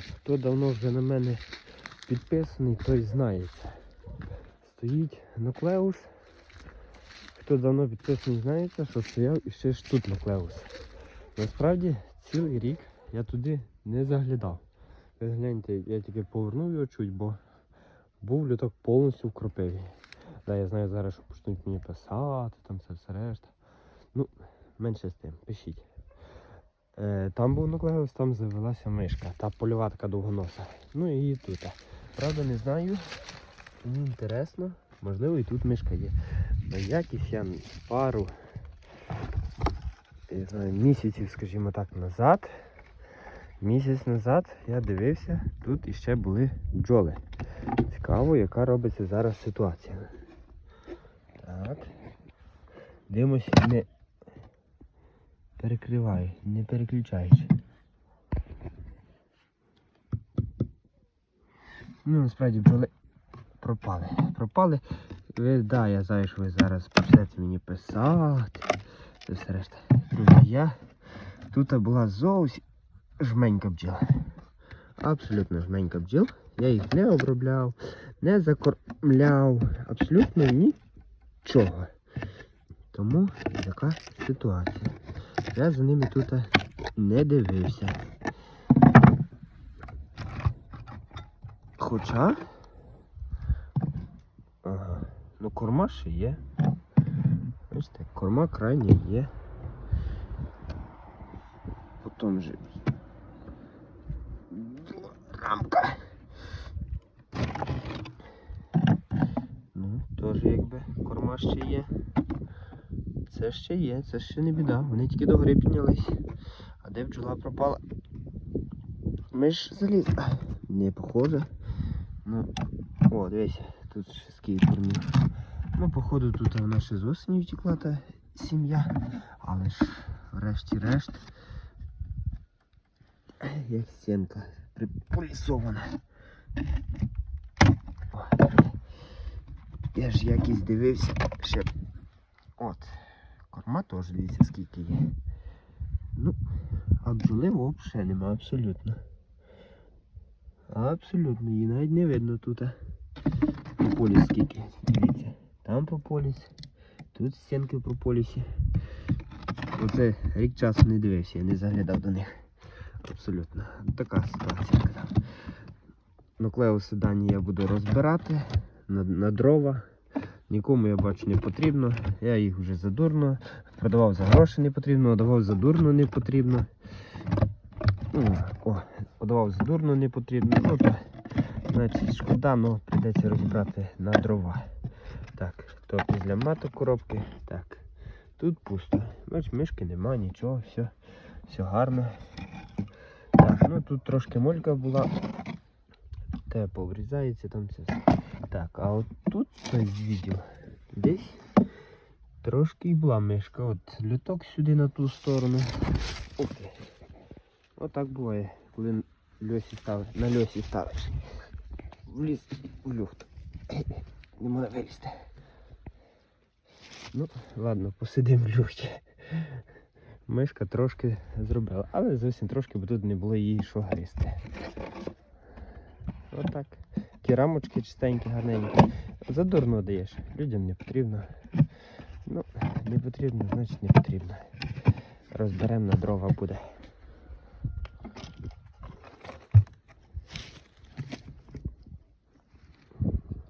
Хто давно вже на мене підписаний, той знає. Стоїть нуклеус. Хто давно підписаний, знаєте, що стояв і ще ж тут нуклеус. Насправді цілий рік я туди не заглядав. Ви гляньте, я тільки повернув його чуть, бо був люток повністю в кропиві. Да, я знаю зараз, що почнуть мені писати, там це все решта. Ну, менше з тим, пишіть. Е, там був нуклеус, там завелася мишка, та польова така довгоноса. Ну і тут. Правда, не знаю. Мені інтересно, можливо і тут мишка є. На якісь я пару я знаю, місяців, скажімо так, назад. Місяць назад я дивився, тут іще були бджоли. Цікаво, яка робиться зараз ситуація. Так. Дивимось, не перекриваю, не переключаючи. Ну, насправді бджоли пропали. Пропали. Ви, да, я знаю, що ви зараз почнете мені писати. Це все решта. Друзі, я тут була зовсім жменька бджіл. Абсолютно жменька бджіл. Я їх не обробляв, не закормляв. Абсолютно нічого. Тому така ситуація. Я за ними тут не дивився. Хоча. Ага. Ну корма ще є. Бачите, корма крайня є. Потім же рамка. Ну, теж якби корма ще є. Це ще є, це ще не біда. Вони тільки до гори піднялись. А де бджола пропала? Ми ж заліз. Не похоже. Ну, о, дивись, тут ще кормів. Ну, походу, тут вона ще з осені втекла та сім'я. Але ж, врешті-решт, як стінка приполісована. Я ж якийсь дивився ще. От. Корма теж дивіться скільки є. Ну, а взагалі нема абсолютно. Абсолютно, її навіть не видно тут. Прополіс скільки. Дивіться. Там прополіс, тут стінки в прополісі. Оце рік часу не дивився, я не заглядав до них. Абсолютно. Така ситуація. Нуклеуси я буду розбирати на, на дрова. Нікому я бачу не потрібно. Я їх вже задурно. Продавав за гроші не потрібно, давав за дурно не потрібно. Ну, О, подавав за дурно не потрібно. Ну, то, значить, шкода, але прийдеться розібрати на дрова. Так, то після маток коробки. Так, тут пусто. Бач, мишки нема, нічого, все, все гарно. Так, ну тут трошки молька була. Те поврізається там все. Так, а от тут відділ десь трошки і була мишка. От люток сюди на ту сторону. Ти. Отак буває, коли льосі ставиш, на льосі ставиш. Вліз в люфт. Не може вилізти. Ну, ладно, посидимо в люфті. Мишка трошки зробила, але зовсім трошки, бо тут не було їй що гризти. Отак. Ті рамочки чистенькі, гарненькі. Задурно даєш. Людям не потрібно. Ну, не потрібно, значить не потрібно. Розберемо на дрова буде.